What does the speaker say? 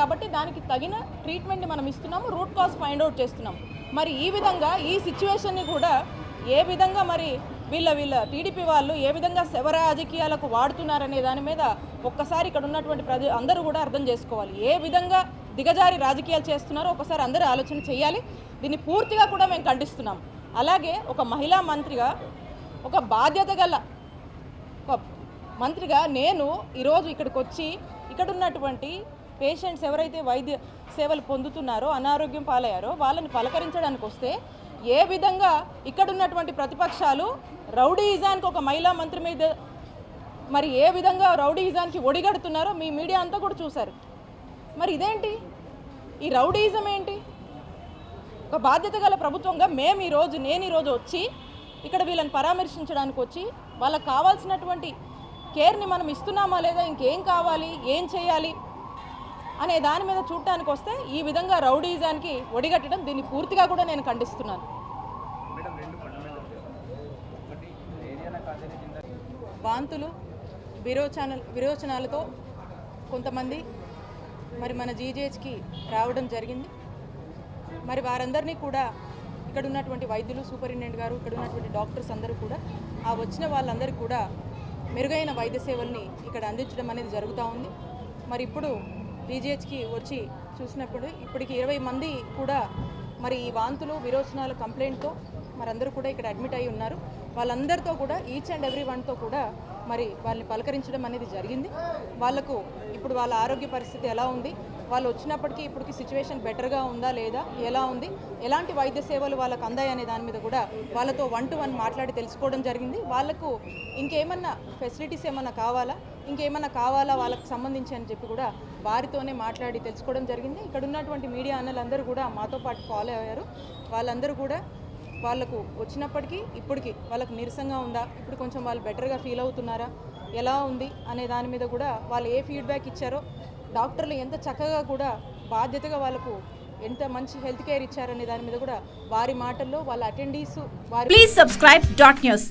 కాబట్టి దానికి తగిన ట్రీట్మెంట్ని మనం ఇస్తున్నాము రూట్ కాజ్ ఫైండ్ అవుట్ చేస్తున్నాం మరి ఈ విధంగా ఈ సిచ్యువేషన్ని కూడా ఏ విధంగా మరి వీళ్ళ వీళ్ళ టీడీపీ వాళ్ళు ఏ విధంగా శవ రాజకీయాలకు వాడుతున్నారనే దాని మీద ఒక్కసారి ఇక్కడ ఉన్నటువంటి ప్రజ అందరూ కూడా అర్థం చేసుకోవాలి. ఏ విధంగా దిగజారి రాజకీయాలు చేస్తున్నారో ఒకసారి అందరూ ఆలోచన చేయాలి. దీన్ని పూర్తిగా కూడా మేము ఖండిస్తున్నాం. అలాగే ఒక మహిళా మంత్రిగా ఒక బాధ్యత గల ఒక మంత్రిగా నేను ఈరోజు ఇక్కడికి వచ్చి ఇక్కడ ఉన్నటువంటి పేషెంట్స్ ఎవరైతే వైద్య సేవలు పొందుతున్నారో అనారోగ్యం పాలయ్యారో వాళ్ళని పలకరించడానికి వస్తే ఏ విధంగా ఇక్కడ ఉన్నటువంటి ప్రతిపక్షాలు రౌడీయిజానికి ఒక మహిళా మంత్రి మీద మరి ఏ విధంగా రౌడీయిజానికి ఒడిగడుతున్నారో మీ మీడియా అంతా కూడా చూశారు. మరి ఇదేంటి? ఈ రౌడీయిజం ఏంటి? ఒక బాధ్యత గల ప్రభుత్వంగా మేము ఈరోజు నేను ఈరోజు వచ్చి ఇక్కడ వీళ్ళని పరామర్శించడానికి వచ్చి వాళ్ళకి కావాల్సినటువంటి కేర్ని మనం ఇస్తున్నామా లేదా ఇంకేం కావాలి ఏం చేయాలి అనే దాని మీద చూడటానికి వస్తే ఈ విధంగా రౌడీజానికి ఒడిగట్టడం దీన్ని పూర్తిగా కూడా నేను ఖండిస్తున్నాను. వాంతులు విరోచన విరోచనాలతో కొంతమంది మరి మన జీజేహెచ్కి రావడం జరిగింది. మరి వారందరినీ కూడా ఇక్కడ ఉన్నటువంటి వైద్యులు సూపరింటెండెంట్ గారు ఇక్కడ ఉన్నటువంటి డాక్టర్స్ అందరూ కూడా ఆ వచ్చిన వాళ్ళందరికీ కూడా మెరుగైన వైద్య సేవల్ని ఇక్కడ అందించడం అనేది జరుగుతూ ఉంది. మరి ఇప్పుడు జీజీహెచ్కి వచ్చి చూసినప్పుడు ఇప్పటికి ఇరవై మంది కూడా మరి ఈ వాంతులు విరోచనాల కంప్లైంట్తో మరి అందరూ కూడా ఇక్కడ అడ్మిట్ అయి ఉన్నారు. వాళ్ళందరితో కూడా ఈచ్ అండ్ ఎవ్రీ వన్తో కూడా మరి వాళ్ళని పలకరించడం అనేది జరిగింది. వాళ్ళకు ఇప్పుడు వాళ్ళ ఆరోగ్య పరిస్థితి ఎలా ఉంది? వాళ్ళు వచ్చినప్పటికీ ఇప్పటికి సిచ్యువేషన్ బెటర్గా ఉందా లేదా? ఎలా ఉంది? ఎలాంటి వైద్య సేవలు వాళ్ళకు అందాయి అనే దాని మీద కూడా వాళ్ళతో వన్ టు వన్ మాట్లాడి తెలుసుకోవడం జరిగింది. వాళ్ళకు ఇంకేమన్నా ఫెసిలిటీస్ ఏమన్నా కావాలా? ఇంకేమన్నా కావాలా వాళ్ళకి సంబంధించి అని చెప్పి కూడా వారితోనే మాట్లాడి తెలుసుకోవడం జరిగింది. ఇక్కడ ఉన్నటువంటి మీడియా అన్నలందరూ కూడా మాతో పాటు ఫాలో అయ్యారు. వాళ్ళందరూ కూడా వాళ్ళకు వచ్చినప్పటికీ ఇప్పటికీ వాళ్ళకి నీరసంగా ఉందా? ఇప్పుడు కొంచెం వాళ్ళు బెటర్గా ఫీల్ అవుతున్నారా? ఎలా ఉంది? అనే దాని మీద కూడా వాళ్ళు ఏ ఫీడ్బ్యాక్ ఇచ్చారో డాక్టర్లు ఎంత చక్కగా కూడా బాధ్యతగా వాళ్ళకు ఎంత మంచి హెల్త్ కేర్ ఇచ్చారనే దాని మీద కూడా వారి మాటల్లో వాళ్ళ అటెండీస్ వారి ప్లీజ్ సబ్స్క్రైబ్ డాట్ న్యూస్